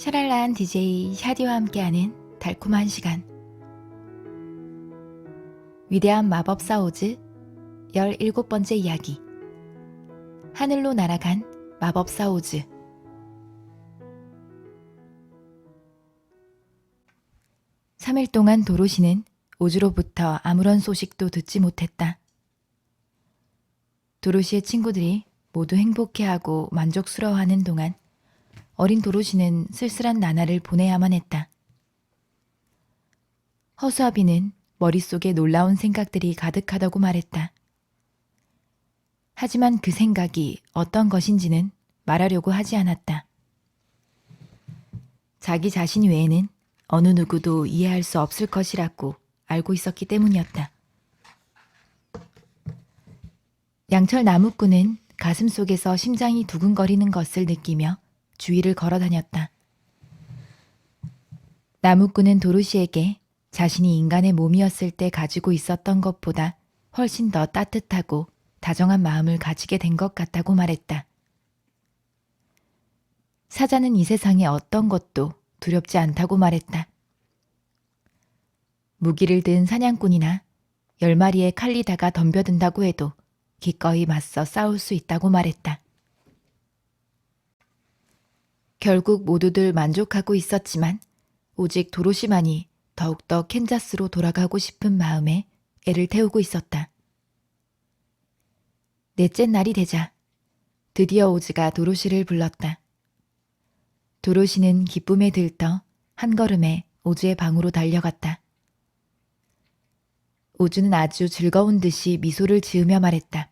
샤랄라한 DJ 샤디와 함께하는 달콤한 시간. 위대한 마법사 오즈 17번째 이야기. 하늘로 날아간 마법사 오즈. 삼일 동안 도로시는 오즈로부터 아무런 소식도 듣지 못했다. 도로시의 친구들이 모두 행복해하고 만족스러워하는 동안 어린 도로시는 쓸쓸한 나날을 보내야만 했다. 허수아비는 머릿속에 놀라운 생각들이 가득하다고 말했다. 하지만 그 생각이 어떤 것인지는 말하려고 하지 않았다. 자기 자신 외에는 어느 누구도 이해할 수 없을 것이라고 알고 있었기 때문이었다. 양철 나무꾼은 가슴 속에서 심장이 두근거리는 것을 느끼며 주위를 걸어 다녔다. 나무꾼은 도로시에게 자신이 인간의 몸이었을 때 가지고 있었던 것보다 훨씬 더 따뜻하고 다정한 마음을 가지게 된 것 같다고 말했다. 사자는 이 세상의 어떤 것도 두렵지 않다고 말했다. 무기를 든 사냥꾼이나 열 마리의 칼리다가 덤벼든다고 해도 기꺼이 맞서 싸울 수 있다고 말했다. 결국 모두들 만족하고 있었지만 오직 도로시만이 더욱더 캔자스로 돌아가고 싶은 마음에 애를 태우고 있었다. 넷째 날이 되자 드디어 오즈가 도로시를 불렀다. 도로시는 기쁨에 들떠 한 걸음에 오즈의 방으로 달려갔다. 오즈는 아주 즐거운 듯이 미소를 지으며 말했다.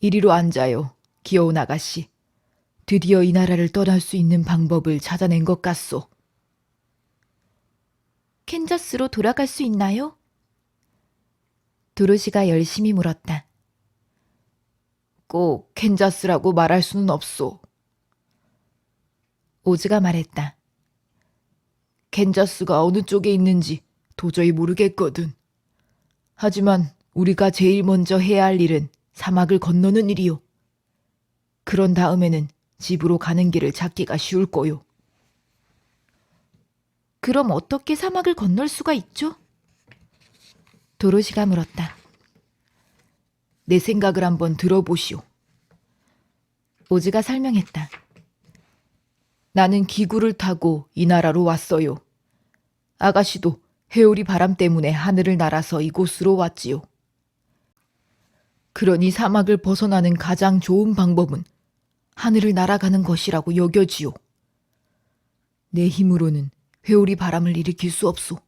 이리로 앉아요, 귀여운 아가씨. 드디어 이 나라를 떠날 수 있는 방법을 찾아낸 것 같소. 캔자스로 돌아갈 수 있나요? 도로시가 열심히 물었다. 꼭 캔자스라고 말할 수는 없소. 오즈가 말했다. 캔자스가 어느 쪽에 있는지 도저히 모르겠거든. 하지만 우리가 제일 먼저 해야 할 일은 사막을 건너는 일이요. 그런 다음에는 집으로 가는 길을 찾기가 쉬울 거요. 그럼 어떻게 사막을 건널 수가 있죠? 도로시가 물었다. 내 생각을 한번 들어보시오. 오즈가 설명했다. 나는 기구를 타고 이 나라로 왔어요. 아가씨도 해오리 바람 때문에 하늘을 날아서 이곳으로 왔지요. 그러니 사막을 벗어나는 가장 좋은 방법은 하늘을 날아가는 것이라고 여겨지요. 내 힘으로는 회오리 바람을 일으킬 수 없소.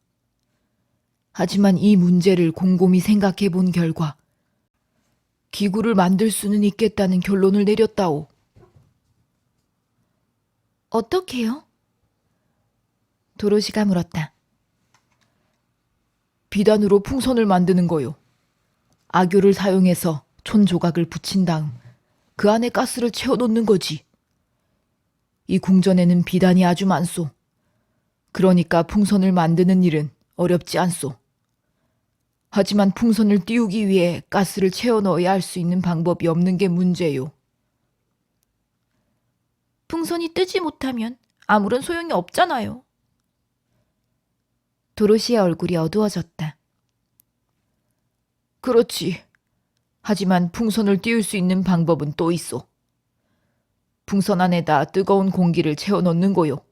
하지만 이 문제를 곰곰이 생각해 본 결과 기구를 만들 수는 있겠다는 결론을 내렸다오. 어떻게요? 도로시가 물었다. 비단으로 풍선을 만드는 거요. 악교를 사용해서 촌 조각을 붙인 다음 그 안에 가스를 채워 놓는 거지. 이 궁전에는 비단이 아주 많소. 그러니까 풍선을 만드는 일은 어렵지 않소. 하지만 풍선을 띄우기 위해 가스를 채워 넣어야 할 수 있는 방법이 없는 게 문제요. 풍선이 뜨지 못하면 아무런 소용이 없잖아요. 도로시의 얼굴이 어두워졌다. 그렇지. 하지만 풍선을 띄울 수 있는 방법은 또 있어. 풍선 안에다 뜨거운 공기를 채워 넣는 거요.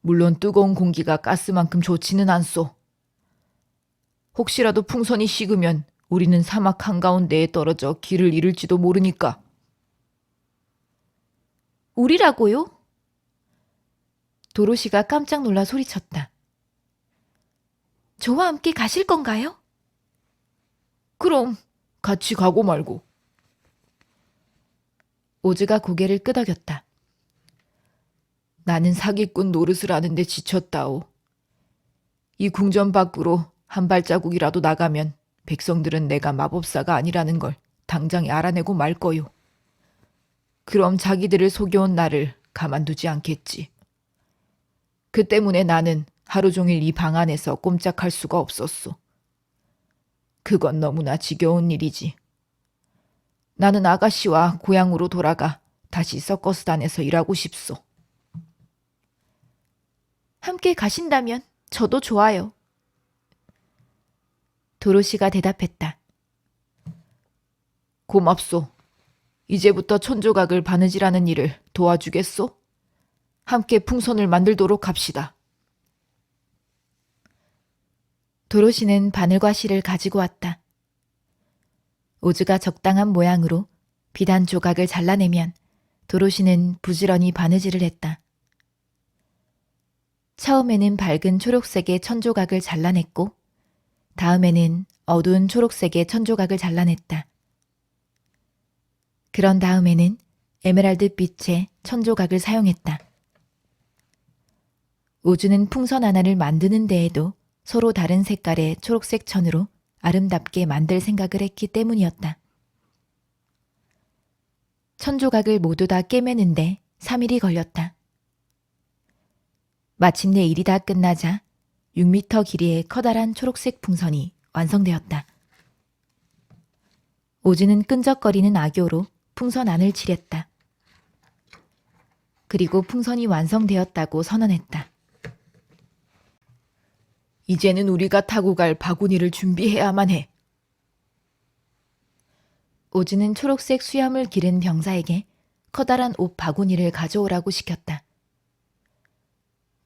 물론 뜨거운 공기가 가스만큼 좋지는 않소. 혹시라도 풍선이 식으면 우리는 사막 한가운데에 떨어져 길을 잃을지도 모르니까. 우리라고요? 도로시가 깜짝 놀라 소리쳤다. 저와 함께 가실 건가요? 그럼 같이 가고 말고. 오즈가 고개를 끄덕였다. 나는 사기꾼 노릇을 하는데 지쳤다오. 이 궁전 밖으로 한 발자국이라도 나가면 백성들은 내가 마법사가 아니라는 걸 당장 알아내고 말 거요. 그럼 자기들을 속여온 나를 가만두지 않겠지. 그 때문에 나는 하루 종일 이 방 안에서 꼼짝할 수가 없었소. 그건 너무나 지겨운 일이지. 나는 아가씨와 고향으로 돌아가 다시 서커스단에서 일하고 싶소. 함께 가신다면 저도 좋아요. 도로시가 대답했다. 고맙소. 이제부터 천조각을 바느질하는 일을 도와주겠소? 함께 풍선을 만들도록 합시다. 도로시는 바늘과 실을 가지고 왔다. 오즈가 적당한 모양으로 비단 조각을 잘라내면 도로시는 부지런히 바느질을 했다. 처음에는 밝은 초록색의 천조각을 잘라냈고, 다음에는 어두운 초록색의 천조각을 잘라냈다. 그런 다음에는 에메랄드 빛의 천조각을 사용했다. 우주는 풍선 하나를 만드는 데에도 서로 다른 색깔의 초록색 천으로 아름답게 만들 생각을 했기 때문이었다. 천 조각을 모두 다 깨매는데 3일이 걸렸다. 마침내 일이 다 끝나자 6미터 길이의 커다란 초록색 풍선이 완성되었다. 오즈는 끈적거리는 악교로 풍선 안을 칠했다. 그리고 풍선이 완성되었다고 선언했다. 이제는 우리가 타고 갈 바구니를 준비해야만 해. 오즈는 초록색 수염을 기른 병사에게 커다란 옷 바구니를 가져오라고 시켰다.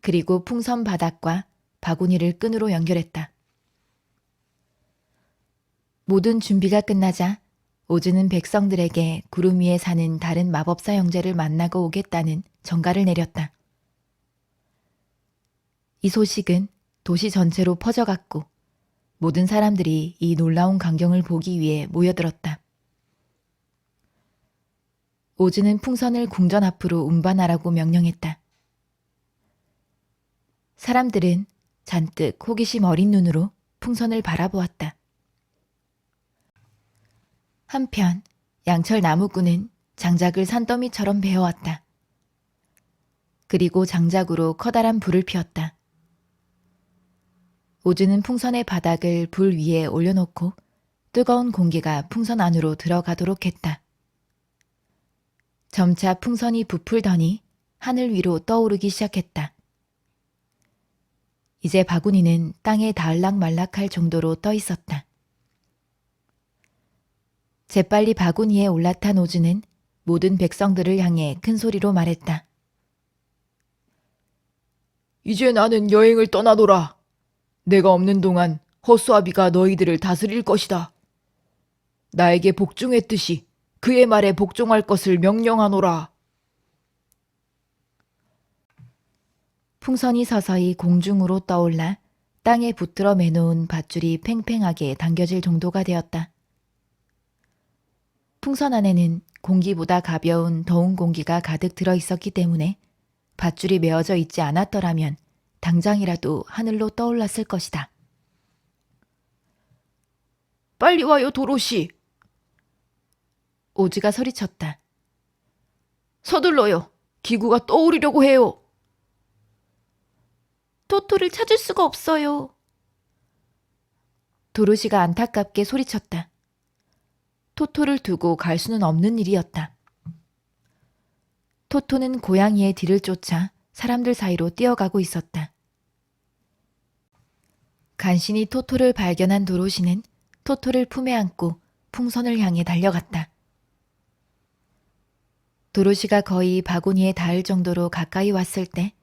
그리고 풍선 바닥과 바구니를 끈으로 연결했다. 모든 준비가 끝나자 오즈는 백성들에게 구름 위에 사는 다른 마법사 형제를 만나고 오겠다는 전가를 내렸다. 이 소식은 도시 전체로 퍼져갔고 모든 사람들이 이 놀라운 광경을 보기 위해 모여들었다. 오즈는 풍선을 궁전 앞으로 운반하라고 명령했다. 사람들은 잔뜩 호기심 어린 눈으로 풍선을 바라보았다. 한편 양철 나무꾼은 장작을 산더미처럼 베어왔다. 그리고 장작으로 커다란 불을 피웠다. 오즈는 풍선의 바닥을 불 위에 올려놓고 뜨거운 공기가 풍선 안으로 들어가도록 했다. 점차 풍선이 부풀더니 하늘 위로 떠오르기 시작했다. 이제 바구니는 땅에 닿을락말락할 정도로 떠 있었다. 재빨리 바구니에 올라탄 오즈는 모든 백성들을 향해 큰 소리로 말했다. 이제 나는 여행을 떠나노라. 내가 없는 동안 허수아비가 너희들을 다스릴 것이다. 나에게 복종했듯이 그의 말에 복종할 것을 명령하노라. 풍선이 서서히 공중으로 떠올라 땅에 붙들어 매놓은 밧줄이 팽팽하게 당겨질 정도가 되었다. 풍선 안에는 공기보다 가벼운 더운 공기가 가득 들어 있었기 때문에 밧줄이 메어져 있지 않았더라면 당장이라도 하늘로 떠올랐을 것이다. 빨리 와요, 도로시. 오즈가 소리쳤다. 서둘러요. 기구가 떠오르려고 해요. 토토를 찾을 수가 없어요. 도로시가 안타깝게 소리쳤다. 토토를 두고 갈 수는 없는 일이었다. 토토는 고양이의 뒤를 쫓아 사람들 사이로 뛰어가고 있었다. 간신히 토토를 발견한 도로시는 토토를 품에 안고 풍선을 향해 달려갔다. 도로시가 거의 바구니에 닿을 정도로 가까이 왔을 때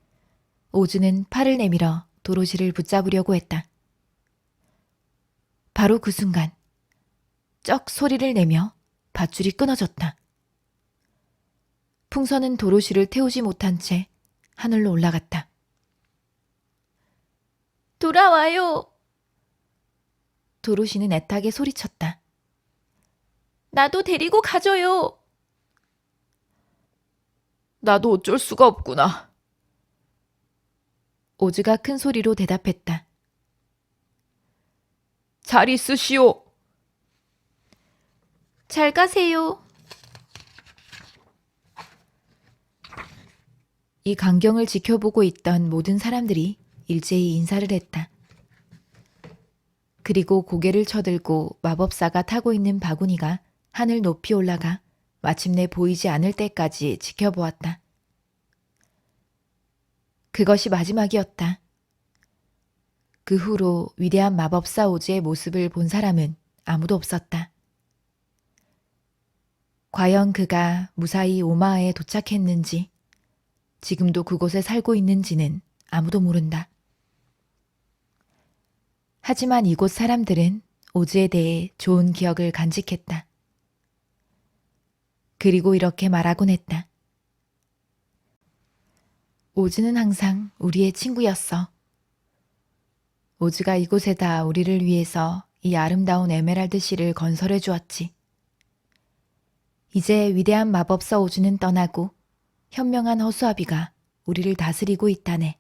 오즈는 팔을 내밀어 도로시를 붙잡으려고 했다. 바로 그 순간 쩍 소리를 내며 밧줄이 끊어졌다. 풍선은 도로시를 태우지 못한 채 하늘로 올라갔다. 돌아와요. 도로시는 애타게 소리쳤다. 나도 데리고 가줘요. 나도 어쩔 수가 없구나. 오즈가 큰 소리로 대답했다. 잘 있으시오. 잘 가세요. 이 광경을 지켜보고 있던 모든 사람들이 일제히 인사를 했다. 그리고 고개를 쳐들고 마법사가 타고 있는 바구니가 하늘 높이 올라가 마침내 보이지 않을 때까지 지켜보았다. 그것이 마지막이었다. 그 후로 위대한 마법사 오즈의 모습을 본 사람은 아무도 없었다. 과연 그가 무사히 오마하에 도착했는지, 지금도 그곳에 살고 있는지는 아무도 모른다. 하지만 이곳 사람들은 오즈에 대해 좋은 기억을 간직했다. 그리고 이렇게 말하곤 했다. 오즈는 항상 우리의 친구였어. 오즈가 이곳에다 우리를 위해서 이 아름다운 에메랄드 씨를 건설해 주었지. 이제 위대한 마법사 오즈는 떠나고 현명한 허수아비가 우리를 다스리고 있다네.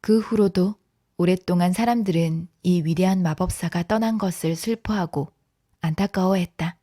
그 후로도 오랫동안 사람들은 이 위대한 마법사가 떠난 것을 슬퍼하고 안타까워했다.